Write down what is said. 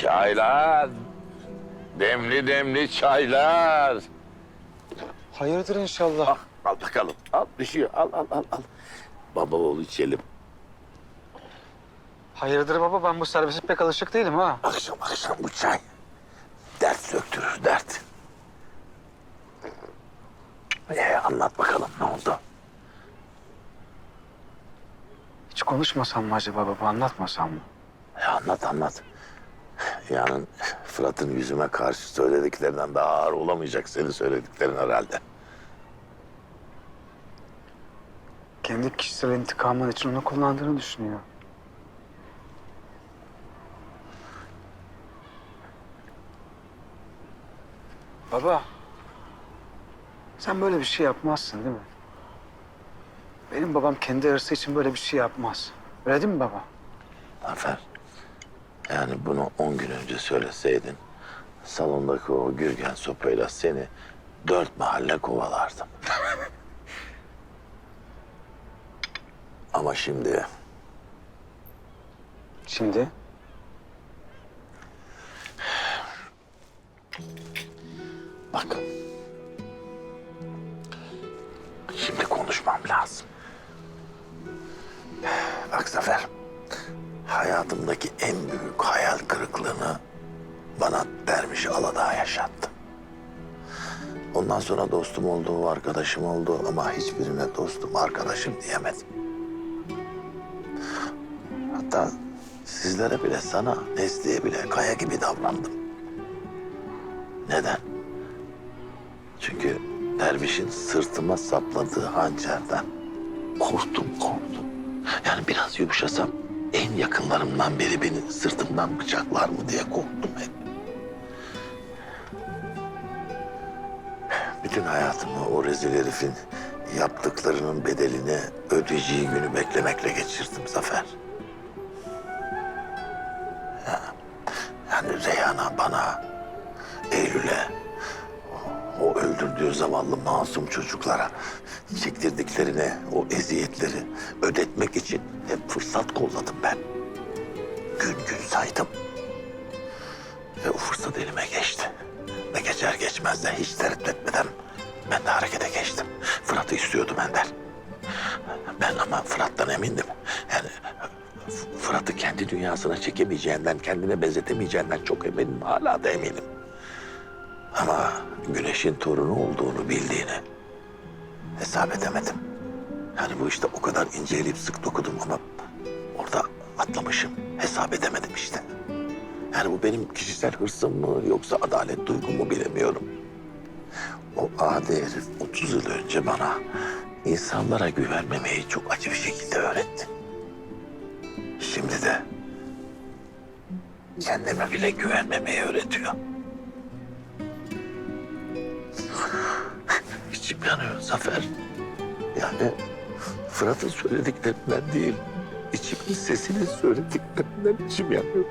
Çaylar. Demli demli çaylar. Hayırdır inşallah. Al, al bakalım. Al düşüyor. Al al al al. Baba oğlu içelim. Hayırdır baba ben bu servise pek alışık değilim ha. Akşam akşam bu çay. Dert söktürür dert. Ee, anlat bakalım ne oldu? Hiç konuşmasam mı acaba baba anlatmasam mı? Ya anlat anlat. Yani Fırat'ın yüzüme karşı söylediklerinden daha ağır olamayacak senin söylediklerin herhalde. Kendi kişisel intikamın için onu kullandığını düşünüyor. Baba. Sen böyle bir şey yapmazsın değil mi? Benim babam kendi hırsı için böyle bir şey yapmaz. Öyle değil mi baba? Zafer, yani bunu on gün önce söyleseydin... ...salondaki o gürgen sopayla seni dört mahalle kovalardım. Ama şimdi Şimdi? bak... Şimdi konuşmam lazım. Bak Zafer, hayatımdaki en büyük hayal kırıklığını bana dermiş Aladağ yaşattı. Ondan sonra dostum oldu, arkadaşım oldu ama hiçbirine dostum, arkadaşım diyemedim. Hatta sizlere bile sana, Nesli'ye bile kaya gibi davrandım. Neden? Çünkü dervişin sırtıma sapladığı hançerden korktum, korktum. Yani biraz yumuşasam en yakınlarımdan biri beni sırtımdan bıçaklar mı diye korktum hep. Bütün hayatımı o rezil herifin yaptıklarının bedelini ödeyeceği günü beklemekle geçirdim Zafer. Ya, Yani Reyhan'a bana, Eylül'e, öldürdüğü zavallı masum çocuklara çektirdiklerini, o eziyetleri ödetmek için hep fırsat kolladım ben. Gün gün saydım. Ve o fırsat elime geçti. Ve geçer geçmez de hiç tereddüt etmeden ben de harekete geçtim. Fırat'ı istiyordum Ender. Ben ama Fırat'tan emindim. Yani Fırat'ı kendi dünyasına çekemeyeceğinden, kendine benzetemeyeceğinden çok eminim. Hala da eminim. Ama güneşin torunu olduğunu bildiğini hesap edemedim. Yani bu işte o kadar inceleyip sık dokudum ama orada atlamışım. Hesap edemedim işte. Yani bu benim kişisel hırsım mı yoksa adalet duygum mu bilemiyorum. O adi herif 30 yıl önce bana insanlara güvenmemeyi çok acı bir şekilde öğretti. Şimdi de kendime bile güvenmemeyi öğretiyor. Yanıyor Zafer. Yani Fırat'ın söylediklerinden değil, içimin sesinin söylediklerinden içim yanıyor.